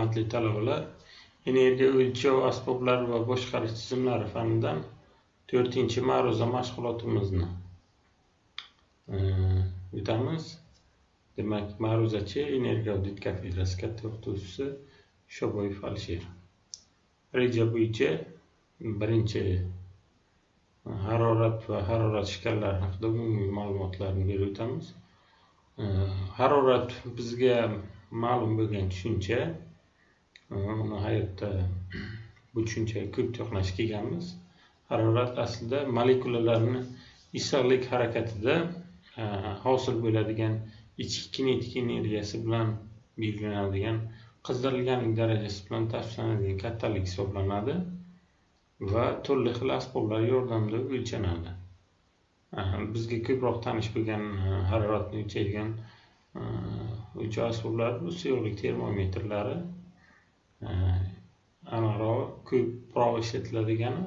hurmatli talabalar energiya o'lchov asboblari va boshqarish tizimlari fanidan to'rtinchi ma'ruza mashg'ulotimizni e, o'tamiz demak ma'ruzachi energiya audit kafedrasi katta o'qituvchisi shoboyev alisher. Reja bo'yicha birinchi e, harorat va harorat shkallari haqida umumiy ma'lumotlarni berib o'tamiz. E, harorat bizga ma'lum bo'lgan tushuncha uni hayotda bu tushunchaga ko'p to'qnash kelganmiz. Harorat aslida molekulalarni issiqlik harakatida e, hosil bo'ladigan ichki kinetik energiyasi bilan belgilanadigan qizdirilganlik darajasi bilan tavsiflanadigan kattalik hisoblanadi va turli xil asboblar yordamida o'lchanadi. E, bizga ko'proq tanish bo'lgan e, haroratni o'lchaydigan o'lchov asboblari bu suyuqlik termometrlari aniqrog'i ko'proq ishlatiladigani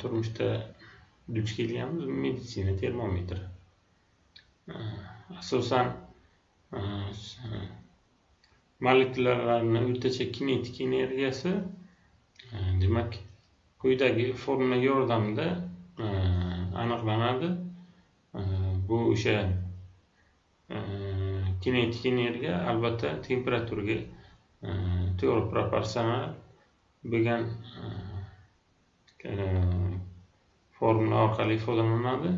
turmushda duch kelganmiz. Meditsina termometri asosan molekulalarni o'rtacha kinetik energiyasi demak quyidagi formula yordamida aniqlanadi. Bu o'sha kinetik energiya albatta temperaturaga to'g'ri proporsional bo'lgan formula orqali ifodalanadi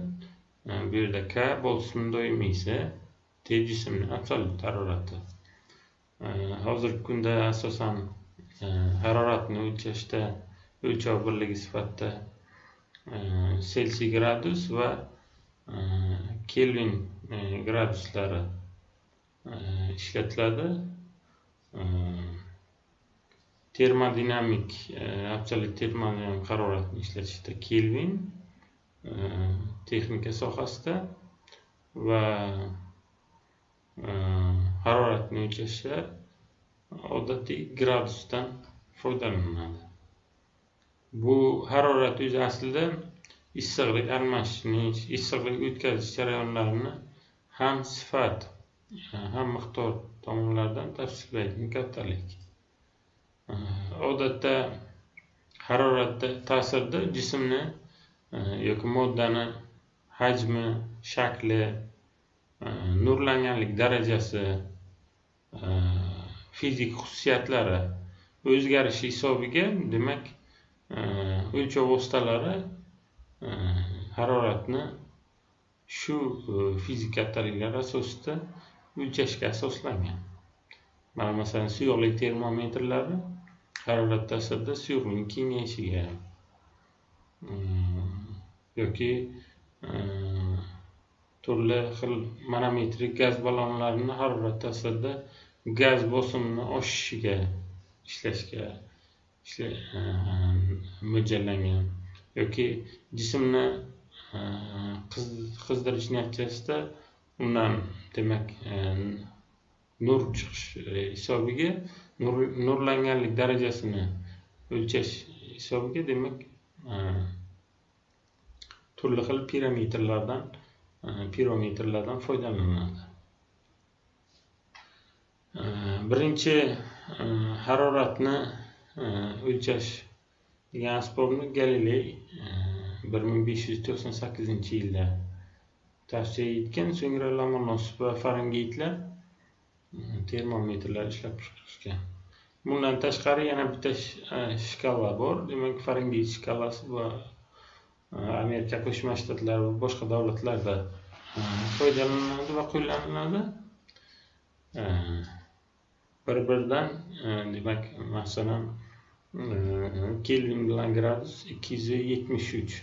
bu yerda k bo'lsin doimiysi t jismni absolyut harorati hozirgi kunda asosan haroratni o'lchashda o'lchov birligi sifatida selsiy gradus va kelvin graduslari ishlatiladi termodinamik absolyut termodinamik haroratni ishlatishda kelvin э, texnika sohasida va э, haroratni o'lchashda odatiy gradusdan foydalaniladi bu harorat o'zi aslida issiqlik almashish issiqlik o'tkazish jarayonlarini ham sifat ham miqdor tomonlaridan tavsiflaydigan kattalik. Odatda haroratda ta'sirda jismni yoki moddani hajmi shakli nurlanganlik darajasi fizik xususiyatlari o'zgarishi hisobiga demak o'lchov vositalari haroratni shu e, fizik kattaliklar asosida o'lchashga asoslangan. Mana masalan suyuqlik termometrlari harorat ta'sirida suyuqlikni kengayishiga yoki turli xil manometrik gaz ballonlarini harorat ta'sirida gaz bosimini oshishiga ishlashga mo'ljallangan yoki jismni qizdirish natijasida undan demak e, nur chiqish hisobiga nurlanganlik darajasini o'lchash hisobiga demak e, turli xil pirometrlardan e, pirometrlardan foydalaniladi. Birinchi haroratni o'lchash degan asbobni galiley bir ming besh yuz to'qson sakkizinchi yilda tavsiya etgan. So'ngra lomonosov va farangeytlar eh, termometrlar ishlab chiqishgan bundan tashqari yana bitta eh, shkala bor. Demak farangeyt shkalasi va eh, amerika qo'shma shtatlari va boshqa davlatlarda foydalaniladi va qo'llaniladi. Bir biridan demak masalan kelvin bilan gradus ikki yuz yetmish uch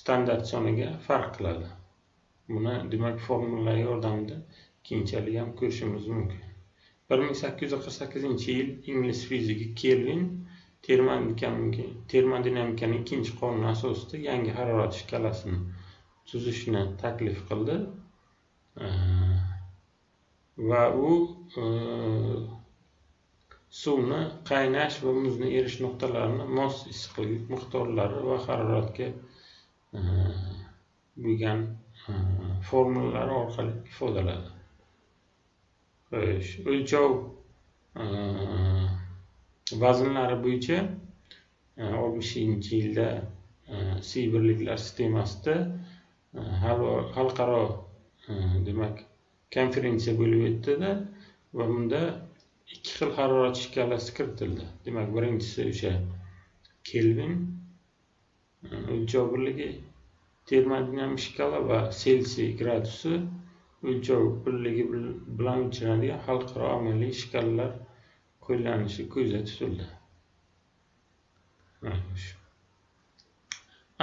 standart soniga farq qiladi. Buni demak formula yordamida keyinchalik ham ko'rishimiz mumkin. bir ming sakkiz yuz qirq sakkizinchi yil ingliz fiziki kelvin termodinamikaning ikkinchi qonuni asosida yangi harorat shkalasini tuzishni taklif qildi. Va u e, suvni qaynash va muzni erish nuqtalarini mos issiqlik miqdorlari va haroratga Ehm, bo'lgan ehm, formulalar orqali ifodaladi xo'sh ehm, o'lchov vaznlari bo'yicha oltmishinchi yilda sibirliklar sistemasida xalqaro demak konferensiya bo'lib o'tdida va bunda ikki xil harorat shkalasi kiritildi demak birinchisi o'sha kelvin o'lchov birligi termodinamik shkala va selsiy gradusi o'lchov birligi bilan o'lchanadigan xalqaro amaliy shkalalar qo'llanishi ko'zda tutildi.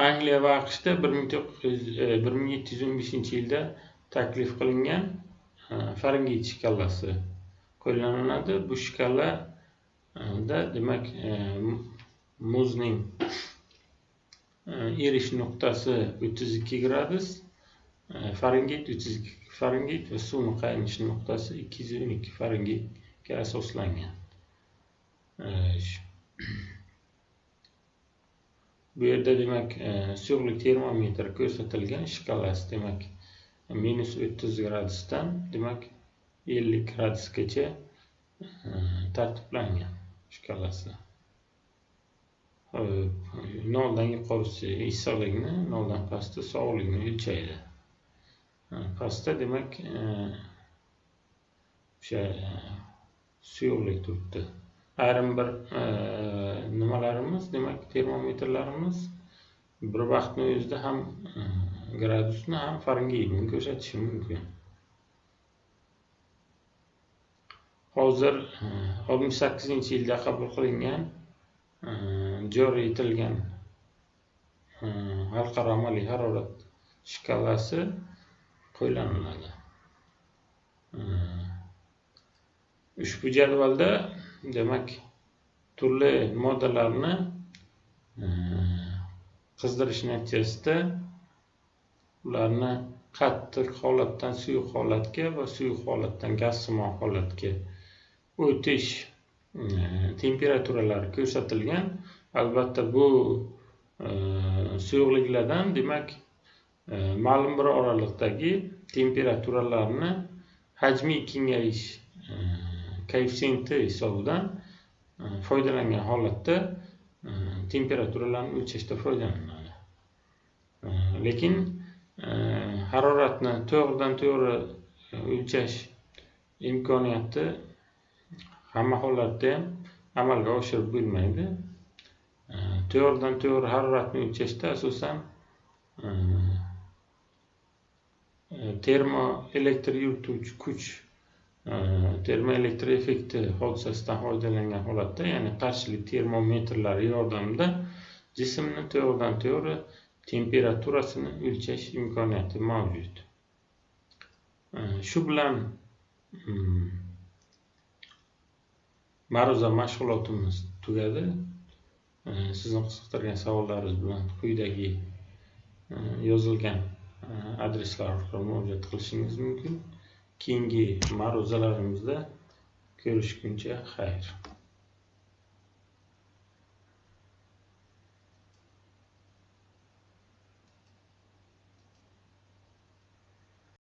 Angliya va aqshda bir ming to'qqiz e, bir ming yetti yuz o'n beshinchi yilda taklif qilingan e, farangeyt shkalasi qo'llaniladi. Bu shkalada e, demak muzning Э, erish nuqtasi o'ttiz ikki gradus э, farangeyt o'ttiz ikki farangeyt va suvni qaynish nuqtasi ikki yuz o'n ikki farangeytga asoslangan. Э, Bu yerda demak suyuqlik termometr ko'rsatilgan shkalasi. Demak minus o'ttiz gradusdan demak ellik gradusgacha e, tartiblangan shkalasi noldan yuqorisi issiqlikni noldan pasti sovuqlikni o'lchaydi. Pastda demak e, o'sha e, suyuqlik turibdi. Ayrim bir e, nimalarimiz demak termometrlarimiz bir vaqtni o'zida ham gradusni ham farangeytni ko'rsatishi mumkin. Hozir oltmish sakkizinchi yilda qabul qilingan joriy etilgan hmm, xalqaro amaliy harorat shkalasi qo'llaniladi. Hmm. Ushbu jadvalda demak turli moddalarni hmm, qizdirish natijasida ularni qattiq holatdan suyuq holatga va suyuq holatdan gazsimon holatga o'tish temperaturalari ko'rsatilgan albatta bu e, suyuqliklardan demak e, ma'lum bir oraliqdagi temperaturalarni hajmiy kengayish e, koeffitsiyenti hisobidan foydalangan holatda temperaturalarni o'lchashda foydalaniladi. Lekin haroratni to'g'ridan to'g'ri o'lchash imkoniyati hamma holatda ham amalga oshirib bo'lmaydi. To'g'ridan to'g'ri haroratni o'lchashda asosan e, e, termoelektr yurituvchi kuch e, termoelektr effekti hodisasidan foydalangan holatda ya'ni qarshilik termometrlari yordamida jismni to'g'ridan to'g'ri temperaturasini o'lchash imkoniyati mavjud. Shu bilan ma'ruza mashg'ulotimiz tugadi. Э, sizni qiziqtirgan savollaringiz bilan quyidagi e, yozilgan e, adreslar orqali murojaat qilishingiz mumkin. Keyingi ma'ruzalarimizda ko'rishguncha xayr.